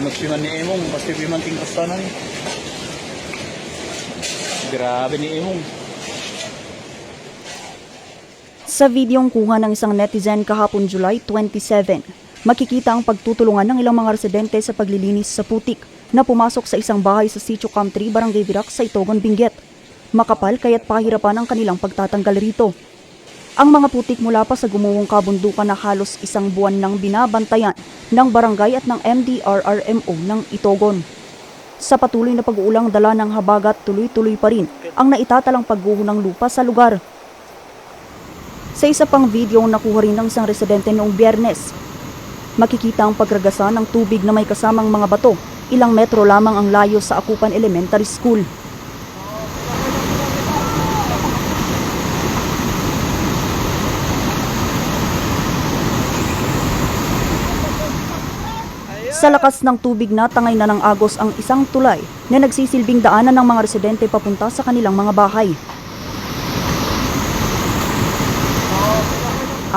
Ano piman ni Emong, pasti piman tingkas tanan. Grabe ni Emong. Sa videong kuha ng isang netizen kahapon July 27, makikita ang pagtutulungan ng ilang mga residente sa paglilinis sa putik na pumasok sa isang bahay sa Sitio Camp 3, Barangay Virac sa Itogon, Benguet. Makapal kaya't pahirapan ang kanilang pagtatanggal rito. Ang mga putik mula pa sa gumuwong kabundukan na halos isang buwan nang binabantayan ng barangay at ng MDRRMO ng Itogon. Sa patuloy na pag-uulang dala ng habagat, tuloy-tuloy pa rin ang naitatalang pagguho ng lupa sa lugar. Sa isa pang video nakuha rin ng isang residente noong biyernes, makikita ang pagragasa ng tubig na may kasamang mga bato. Ilang metro lamang ang layo sa Akupan Elementary School. Sa lakas ng tubig na tangay na ng agos ang isang tulay na nagsisilbing daanan ng mga residente papunta sa kanilang mga bahay.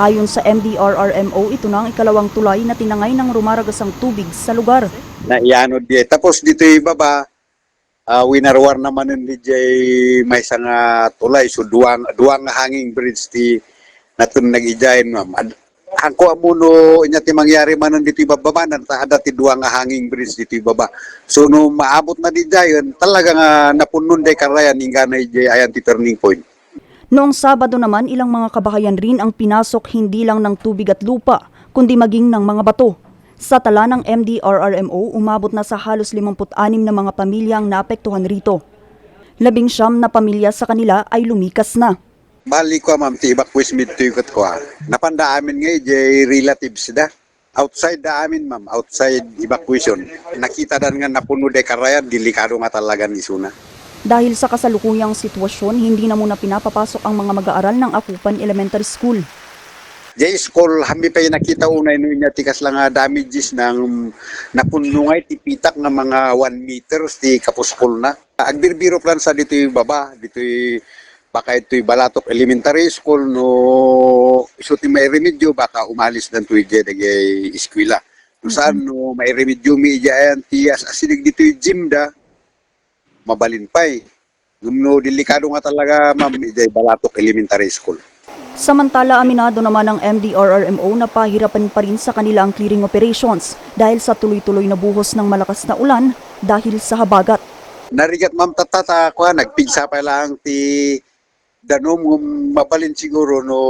Ayon sa MDRRMO, ito na ang ikalawang tulay na tinangay ng rumaragasang tubig sa lugar. na iano di tapos dito ibaba uh, winarwar naman di jay may isang ah, tulay so duwang duwang hanging bridge ti natun nagijayin Ad- hangko amuno inya ti mangyari man nun dito ibaba nan tahada ti duwang hanging bridge dito ibaba so no maabot na di jayon talaga nga napunon day karayan ingga na ayan ti turning point Noong Sabado naman, ilang mga kabahayan rin ang pinasok hindi lang ng tubig at lupa, kundi maging ng mga bato. Sa tala ng MDRRMO, umabot na sa halos 56 na mga pamilya ang naapektuhan rito. Labing siyam na pamilya sa kanila ay lumikas na. Bali ko ma'am ti evacuate mid tuygot ko. Napanda amin nga jay relatives da. Outside da amin ma'am, outside evacuation. Nakita dan nga napuno de karayan, delikado nga talaga ni Suna. Dahil sa kasalukuyang sitwasyon, hindi na muna pinapapasok ang mga mag-aaral ng Akupan Elementary School. Jay school, hambi pa nakita unay no niya tikas lang nga damages ng napunungay ti pitak nga mga 1 meters ti kapuskol na. Agbirbiro plan sa dito yung baba, dito yung baka ito'y Balatok Elementary School no iso ti may remedyo baka umalis dan tuwi jay dagay eskwela. No saan no may remedyo mi ijayan ti as asinig dito yung gym da mabalin pay. No delikado nga talaga ma'am ijay Balatok Elementary School. Samantala, aminado naman ng MDRRMO na pahirapan pa rin sa kanila ang clearing operations dahil sa tuloy-tuloy na buhos ng malakas na ulan dahil sa habagat. narigat ma'am tatata ko nagpigsa pa lang ti danom mabalin siguro no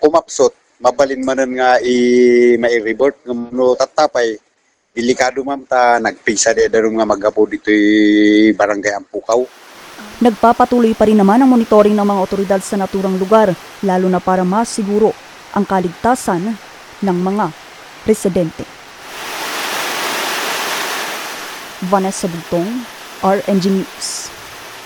kumapsot mabalin manan nga i mai-revert ngum no tatapay delikado ma'am ta nagpigsa de danom nga magapo dito barangay Ampukaw Nagpapatuloy pa rin naman ang monitoring ng mga otoridad sa naturang lugar, lalo na para masiguro ang kaligtasan ng mga residente. Vanessa Butong, RNG News.